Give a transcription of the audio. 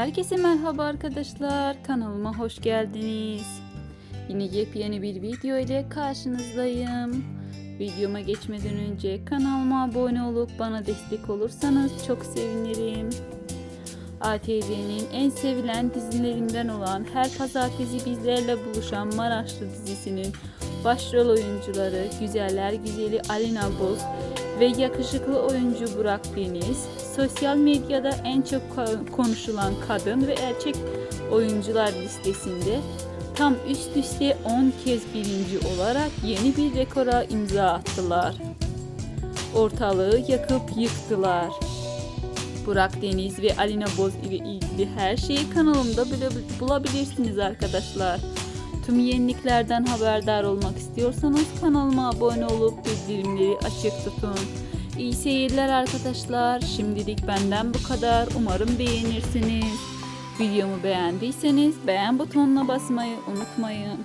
Herkese merhaba arkadaşlar. Kanalıma hoş geldiniz. Yine yepyeni bir video ile karşınızdayım. Videoma geçmeden önce kanalıma abone olup bana destek olursanız çok sevinirim. ATV'nin en sevilen dizilerinden olan her pazartesi bizlerle buluşan Maraşlı dizisinin başrol oyuncuları Güzeller Güzeli Alina Boz ve yakışıklı oyuncu Burak Deniz, sosyal medyada en çok ko- konuşulan kadın ve erkek oyuncular listesinde tam üst üste 10 kez birinci olarak yeni bir rekora imza attılar. Ortalığı yakıp yıktılar. Burak Deniz ve Alina Boz ile ilgili her şeyi kanalımda bula- bulabilirsiniz arkadaşlar. Tüm yeniliklerden haberdar olmak istiyorsanız kanalıma abone olup bildirimleri açık tutun. İyi seyirler arkadaşlar. Şimdilik benden bu kadar. Umarım beğenirsiniz. Videomu beğendiyseniz beğen butonuna basmayı unutmayın.